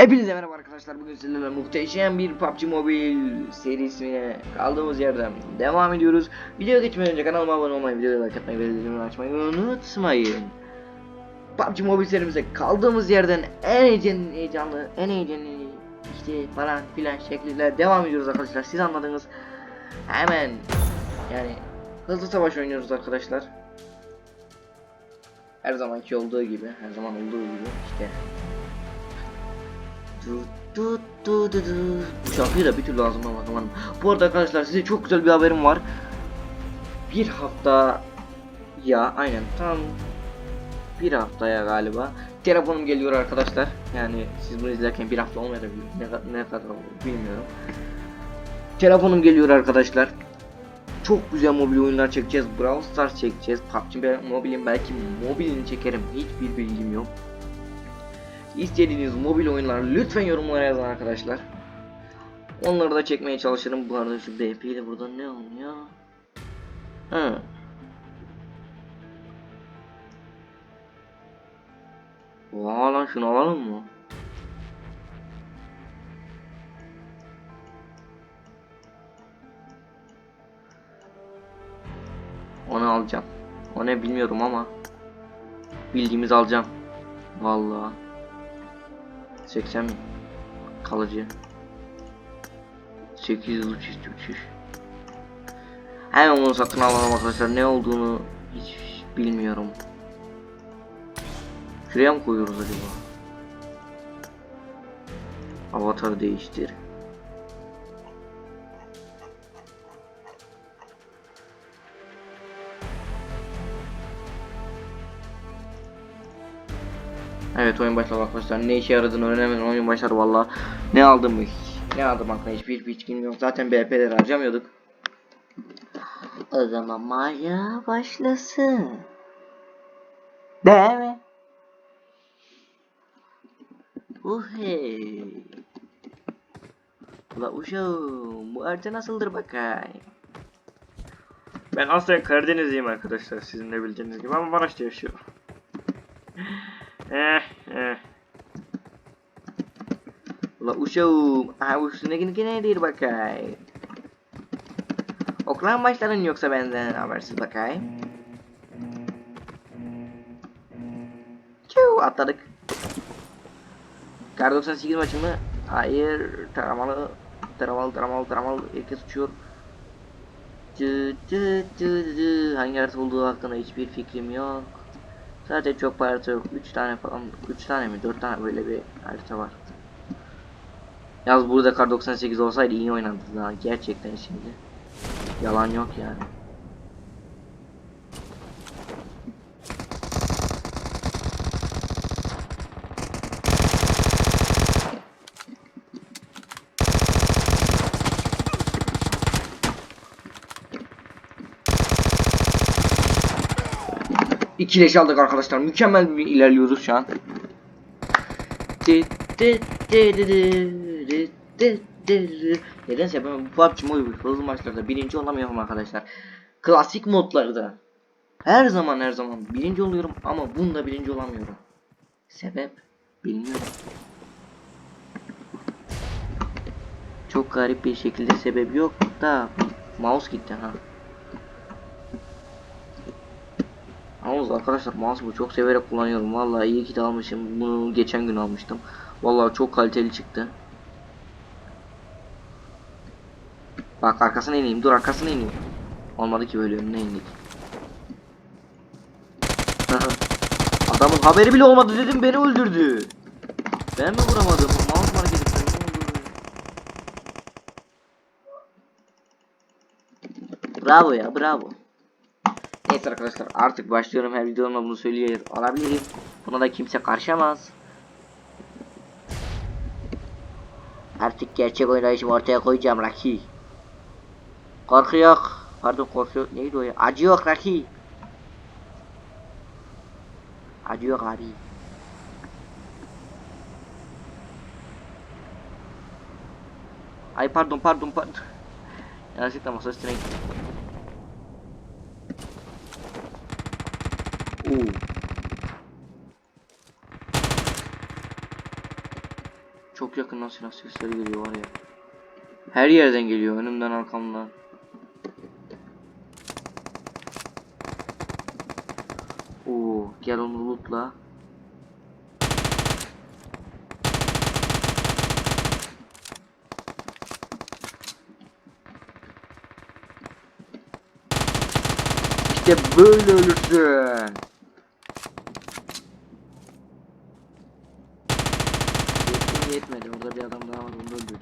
Hepinize merhaba arkadaşlar. Bugün sizinle muhteşem bir PUBG Mobile serisine kaldığımız yerden devam ediyoruz. Videoya geçmeden önce kanalıma abone olmayı, videoya like atmayı ve bildirimleri açmayı unutmayın. PUBG Mobile serimize kaldığımız yerden en heyecanlı, heyecanlı en heyecanlı işte falan filan şekliyle devam ediyoruz arkadaşlar. Siz anladınız. Hemen yani hızlı savaş oynuyoruz arkadaşlar. Her zamanki olduğu gibi, her zaman olduğu gibi işte Bu şarkıyı da bir türlü ağzıma bakamadım. Bu arada arkadaşlar size çok güzel bir haberim var. Bir hafta ya aynen tam bir haftaya galiba telefonum geliyor arkadaşlar. Yani siz bunu izlerken bir hafta olmayabilir. Ne, ne kadar olur bilmiyorum. Telefonum geliyor arkadaşlar. Çok güzel mobil oyunlar çekeceğiz. Brawl Stars çekeceğiz. PUBG Mobile'in belki mobilini çekerim. Hiçbir bilgim yok. İstediğiniz mobil oyunları lütfen yorumlara yazın arkadaşlar. Onları da çekmeye çalışırım. Bu arada şu BP ile burada ne oluyor? Ha. Vaa lan şunu alalım mı? Onu alacağım. O ne bilmiyorum ama bildiğimiz alacağım. Vallahi. 80 kalıcı. 800 uçuş uçuş. Hemen onu satın alalım arkadaşlar. Ne olduğunu hiç bilmiyorum. Şuraya mı koyuyoruz acaba? Avatarı değiştir. Evet oyun başladı arkadaşlar. Ne işe yaradığını öğrenemedim oyun başladı valla. Ne aldım mı? Ne aldım hakkında hiçbir fikrim yok. Zaten BP'leri harcamıyorduk. O zaman Maya başlasın. Değil mi? Uhey. Ula uşağım bu harita nasıldır bakayım. Ben aslen Karadenizliyim arkadaşlar sizin de bildiğiniz gibi ama Maraş'ta yaşıyorum. Eh eh. Ula uşağım, aha üstündekini nedir bakayım. Okula mı başladın yoksa benden habersiz bakayım. Çuu atladık. Kar 98 maçı mı? Hayır, taramalı, taramalı, taramalı, taramalı, herkes uçuyor. Cı cı cı cı. Hangi harita olduğu hakkında hiçbir fikrim yok. Sadece çok bir harita yok. 3 tane falan, 3 tane mi 4 tane böyle bir harita var. Yalnız burada kar 98 olsaydı iyi oynandı daha gerçekten şimdi. Yalan yok yani. İki leş aldık arkadaşlar. Mükemmel bir ilerliyoruz şu an. Nedense ben bu PUBG Mobile hızlı maçlarda birinci olamıyorum arkadaşlar. Klasik modlarda her zaman her zaman birinci oluyorum ama bunda birinci olamıyorum. Sebep bilmiyorum. Çok garip bir şekilde sebep yok da mouse gitti ha. Yalnız arkadaşlar mouse bu çok severek kullanıyorum. Vallahi iyi ki de almışım. Bunu geçen gün almıştım. Vallahi çok kaliteli çıktı. Bak arkasına ineyim. Dur arkasına ineyim. Olmadı ki böyle önüne indik. Adamın haberi bile olmadı dedim beni öldürdü. Ben mi vuramadım? Mouse hareket etti. Bravo ya bravo. Neyse arkadaşlar artık başlıyorum her videomda bunu söylüyor olabilirim. Buna da kimse karışamaz. Artık gerçek oynayışımı ortaya koyacağım Raki. Korku yok. Pardon korku yok. Neydi o ya? Acı yok Raki. Acı yok abi. Ay pardon pardon pardon. Yanlışlıkla masa üstüne gittim. Çok yakından silah sesleri geliyor var ya. Her yerden geliyor önümden arkamdan. Oo, gel onu lootla. İşte böyle ölürsün. Orada bir adam daha var. Onu öldüreceğim.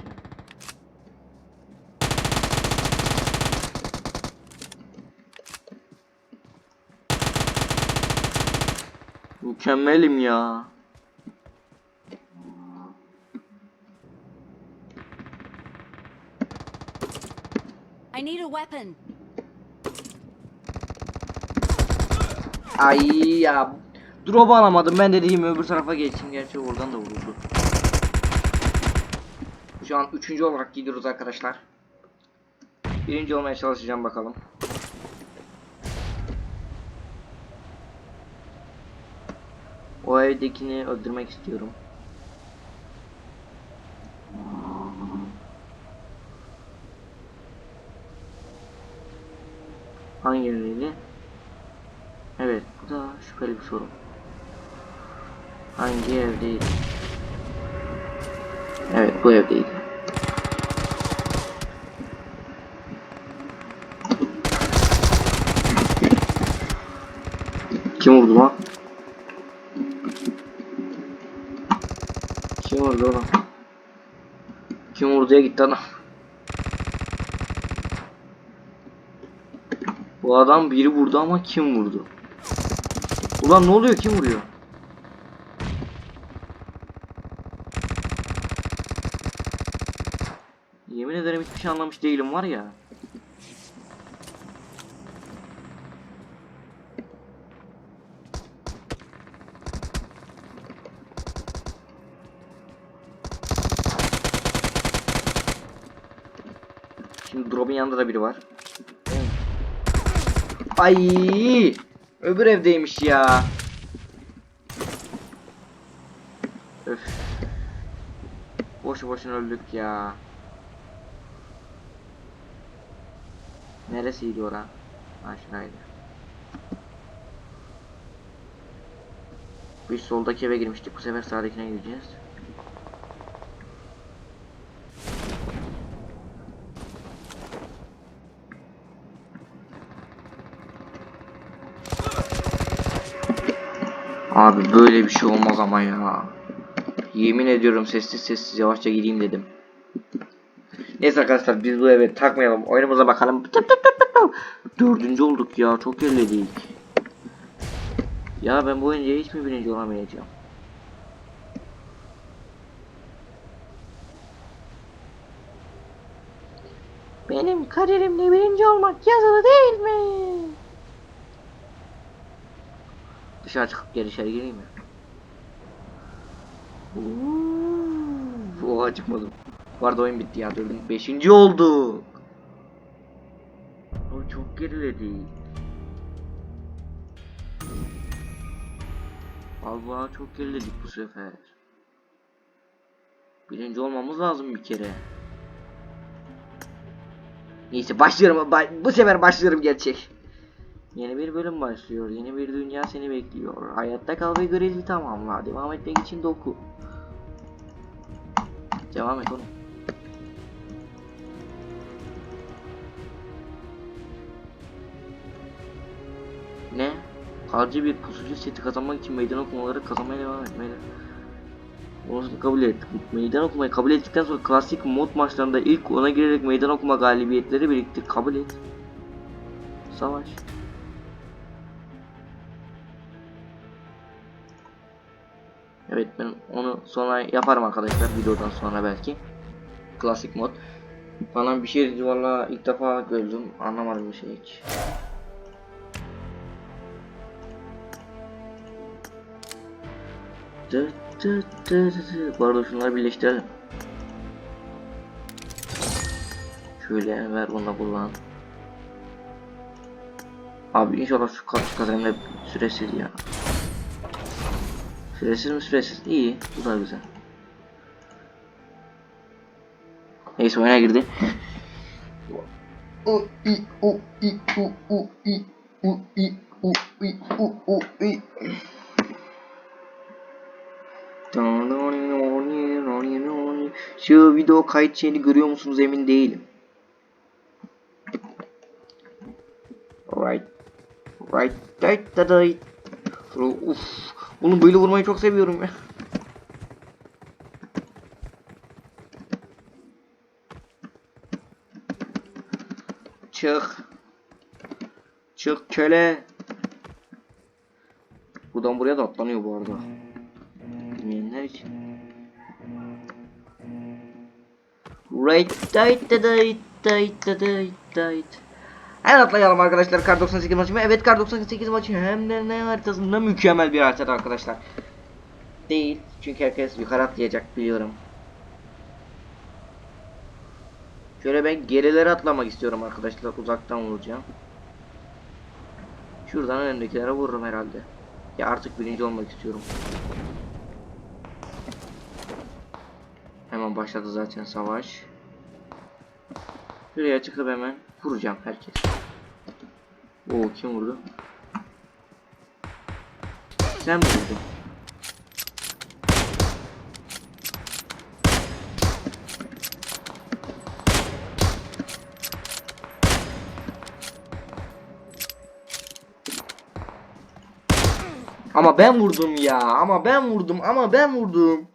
Mükemmelim ya. I need a weapon. Ay ya. Drop'u alamadım. Ben de dedim öbür tarafa geçeyim. Gerçi oradan da vuruldu. Şu an üçüncü olarak gidiyoruz arkadaşlar. Birinci olmaya çalışacağım bakalım. O evdekini öldürmek istiyorum. Hangi evdeydi? Evet, bu da şüpheli bir soru. Hangi evdeydi? Evet, bu evdeydi. Kim vurdu lan? Kim vurdu oğlum? Kim vurduya gitti adam? Bu adam biri vurdu ama kim vurdu? Ulan ne oluyor? Kim vuruyor? Yemin ederim hiçbir şey anlamış değilim var ya. Şimdi drop'un yanında da biri var. Ay! Öbür evdeymiş ya. Öf. Boşu boşuna öldük ya. Neresiydi ora? Ha şuraydı. Biz soldaki eve girmiştik. Bu sefer sağdakine gireceğiz. Abi böyle bir şey olmaz ama ya. Yemin ediyorum sessiz sessiz yavaşça gideyim dedim. Neyse arkadaşlar biz bu eve takmayalım. Oyunumuza bakalım. Dördüncü olduk ya. Çok elledik. Ya ben bu oyunda hiç mi birinci olamayacağım? Benim kaderimde birinci olmak yazılı değil mi? Dışarı çıkıp geri içeri gireyim mi? Oha çıkmadım. Bu arada oyun bitti ya dördüncü beşinci olduk. O çok geriledik. Allah çok geriledik bu sefer. Birinci olmamız lazım bir kere. Neyse başlıyorum. Ba- Bu sefer başlıyorum gerçek. Yeni bir bölüm başlıyor. Yeni bir dünya seni bekliyor. Hayatta kal ve görevi tamamla. Devam etmek için doku. Devam et oğlum. Ne? Kalıcı bir pusucu seti kazanmak için meydan okumaları kazanmaya devam etmeli. Onu kabul et. Meydan okumayı kabul ettikten sonra klasik mod maçlarında ilk ona girerek meydan okuma galibiyetleri biriktir. Kabul et. Savaş. Evet ben onu sonra yaparım arkadaşlar videodan sonra belki. Klasik mod. Falan bir şey valla ilk defa gördüm anlamadım bir şey hiç. Dı dı dı dı. Bu şunları birleştirelim. Şöyle ver bunu da kullan. Abi inşallah şu karşı kazanımda süresiz ya. Süresiz mi süresiz? İyi. Bu da güzel. Neyse oyuna girdi. Şu video kayıt görüyor musunuz emin değilim. Right. Right. Right. Right. Right. Uf. Oğlum böyle vurmayı çok seviyorum ya. Çık. Çık köle. Buradan buraya da atlanıyor bu arada. Bilmeyenler için. Right, right, right, right, right, right. Hemen atlayalım arkadaşlar kar 98 maçı mı? Evet kar 98 maçı hem de ne haritasında mükemmel bir haritada arkadaşlar. Değil çünkü herkes yukarı atlayacak biliyorum. Şöyle ben gerilere atlamak istiyorum arkadaşlar uzaktan vuracağım. Şuradan önündekilere vururum herhalde. Ya artık birinci olmak istiyorum. Hemen başladı zaten savaş. Şuraya çıkıp hemen vuracağım herkes. Oo kim vurdu? Sen vurdun? Ama ben vurdum ya. Ama ben vurdum. Ama ben vurdum.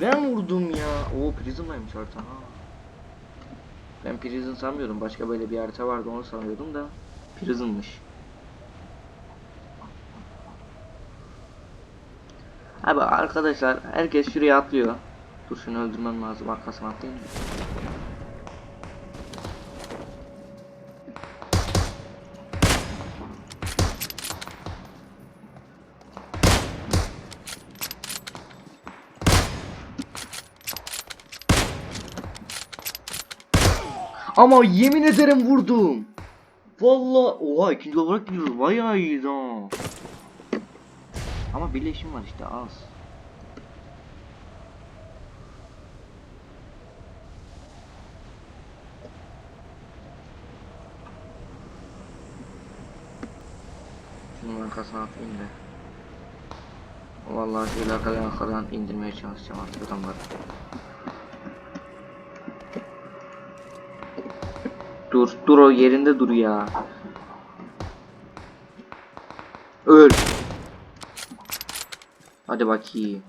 Ben vurdum ya. Oo Prism'laymış harita ha. Ben Prism sanmıyordum. Başka böyle bir harita vardı onu sanıyordum da. Prism'mış. Abi arkadaşlar herkes şuraya atlıyor. Dur şunu öldürmem lazım arkasına atlayayım. Ama yemin ederim vurdum. Vallahi oha ikinci olarak gidiyoruz. Bayağı iyiyiz ha. Ama birleşim var işte az. Şunun arkasına atayım da. Vallahi şöyle arkadan arkadan indirmeye çalışacağım artık adamları. Dur, dur o yerinde dur ya. Öl. Hadi bakayım.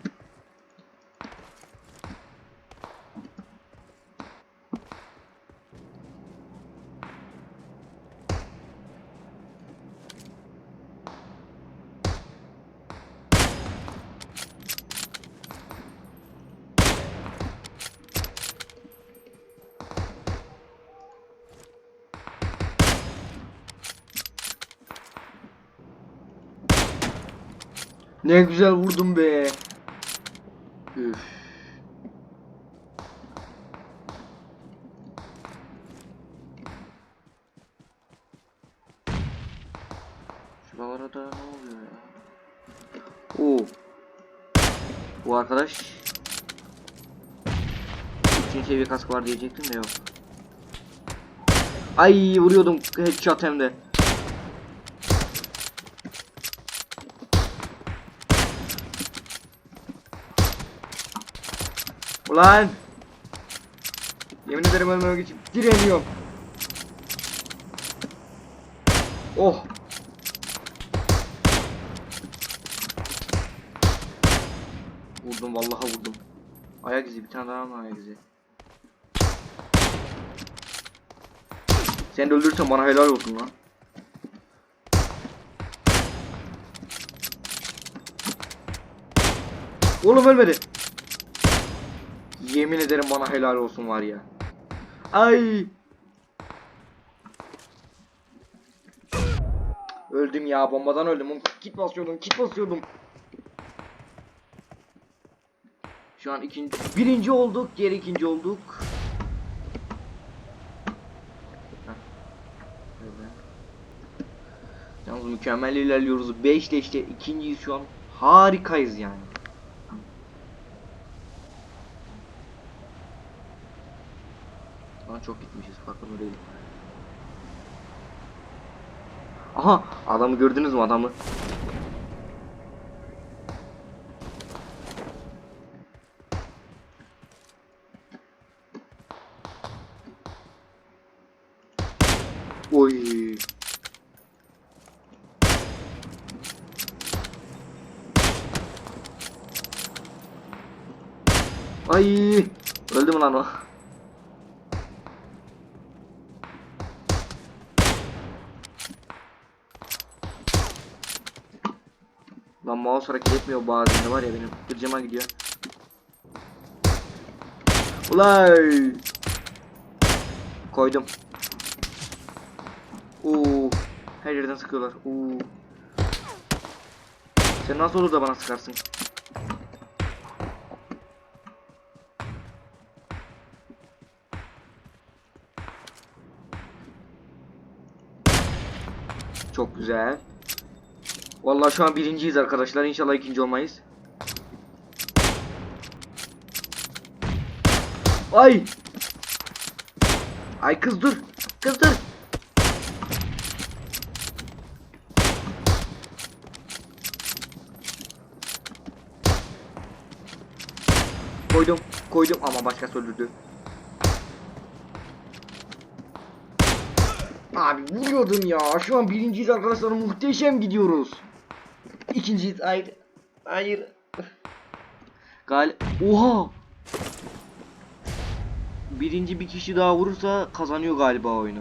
Ne güzel vurdum be. Üf. Şuralara da ne oluyor ya? Oo. Bu arkadaş Üçüncü seviye kask var diyecektim de yok. Ay vuruyordum headshot hem de. Ulan! Yemin ederim ölmemek için direniyorum. Oh! Vurdum vallahi vurdum. Ayak izi bir tane daha mı ayak izi? Sen de öldürürsen bana helal olsun lan. Oğlum ölmedi. Yemin ederim bana helal olsun var ya. Ay. Öldüm ya bombadan öldüm. Kit basıyordum, kit basıyordum. Şu an ikinci, birinci olduk, geri ikinci olduk. Yalnız mükemmel ilerliyoruz. 5 ile işte ikinciyiz şu an. Harikayız yani. Şu an çok gitmişiz farkında değilim. Aha adamı gördünüz mü adamı? Oy. Ay öldü mü lan o? Lan mouse hareket etmiyor bazen var ya benim gıcıma gidiyor. Ulay! Koydum. Oo, her yerden sıkıyorlar. Oo. Sen nasıl olur da bana sıkarsın? Çok güzel. Vallahi şu an birinciyiz arkadaşlar. İnşallah ikinci olmayız. Ay! Ay kız dur. Kız dur. Koydum. Koydum ama başkası öldürdü. Abi vuruyordum ya. Şu an birinciyiz arkadaşlar. Muhteşem gidiyoruz. İkinciyiz. Hayır. Hayır. Gal Oha. Birinci bir kişi daha vurursa kazanıyor galiba oyunu.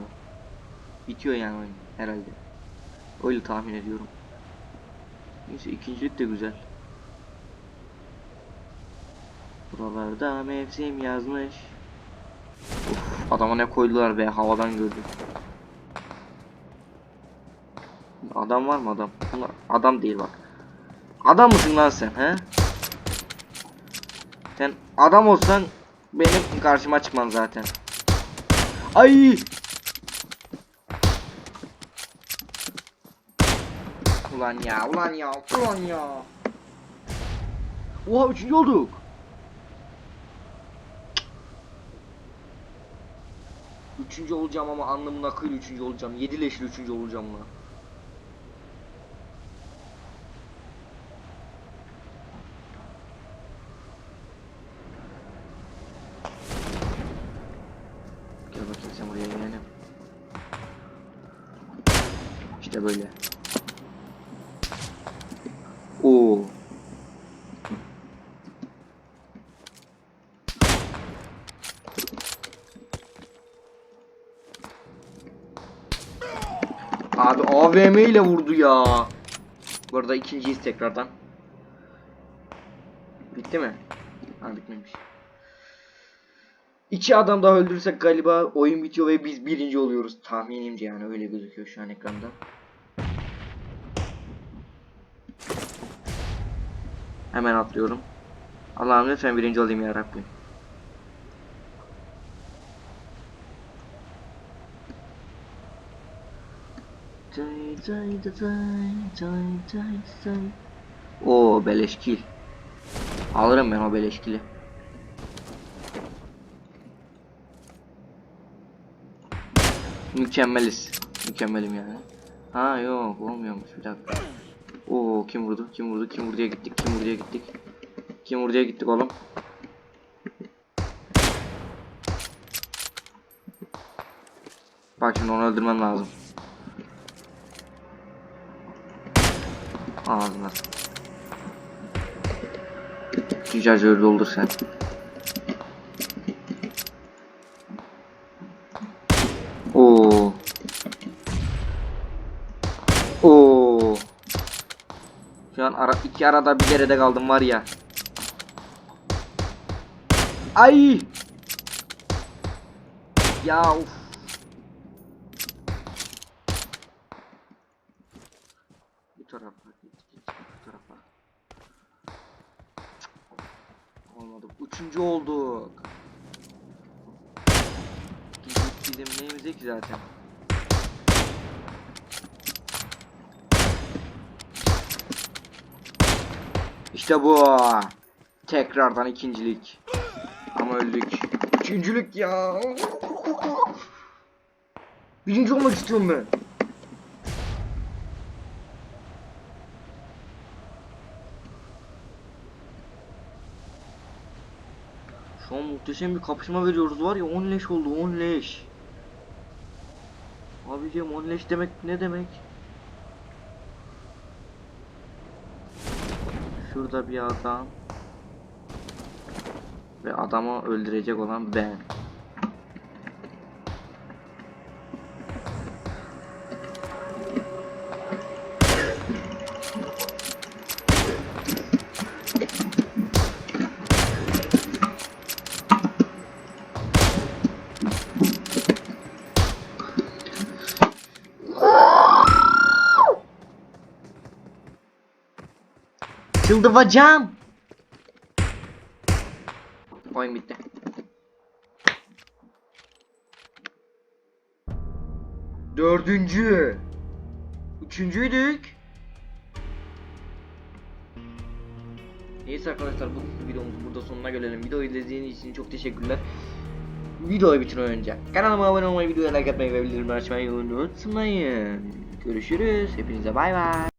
Bitiyor yani oyun herhalde. Öyle tahmin ediyorum. Neyse ikincilik de güzel. Buralarda mevsim yazmış. Of adama ne koydular be havadan gördüm. Adam var mı adam? Bunlar adam değil bak. Adam mısın lan sen he? Sen adam olsan benim karşıma çıkman zaten. Ay! Ulan ya, ulan ya, ulan ya. Oha üçüncü olduk. Üçüncü olacağım ama anlamına akıyla üçüncü olacağım. Yedi leşli üçüncü olacağım lan. Gel bakayım sen buraya yeğenim. İşte böyle. Oo. Abi AVM ile vurdu ya. Bu arada ikinciyiz tekrardan. Bitti mi? Ha bitmemiş. İki adam daha öldürürsek galiba oyun bitiyor ve biz birinci oluyoruz. Tahminimce yani öyle gözüküyor şu an ekranda. Hemen atlıyorum. Allah'ım lütfen birinci olayım ya. Day, day, day. Oo beleşkil. Alırım ben o beleşkili. Mükemmeliz. Mükemmelim yani. Ha yok olmuyormuş bir dakika. Oo kim vurdu? Kim vurdu? Kim vurduya gittik? Kim vurduya gittik? Kim vurduya gittik oğlum? Bak şimdi onu öldürmem lazım. Ağzına. Şarjörü doldur sen. Oo. Oo. Şu an ara iki arada bir derede kaldım var ya. Ay. Ya uf. Bu tarafa git git bu tarafa. Olmadı. Üçüncü olduk. Gidip bizim neyimize ki zaten. İşte bu. Tekrardan ikincilik. Ama öldük. Üçüncülük ya. Birinci olmak istiyorum ben. Şu an muhteşem bir kapışma veriyoruz var ya 10 leş oldu 10 leş. Abicim 10 leş demek ne demek? Şurada bir adam. Ve adamı öldürecek olan ben. Çıldıracağım. Oyun bitti. Dördüncü. Üçüncüydük. Neyse arkadaşlar bu videomuz burada sonuna gelelim. Videoyu izlediğiniz için çok teşekkürler. Videoyu bitirmeden önce kanalıma abone olmayı, videoya like atmayı ve bildirimleri açmayı unutmayın. Görüşürüz. Hepinize bay bay.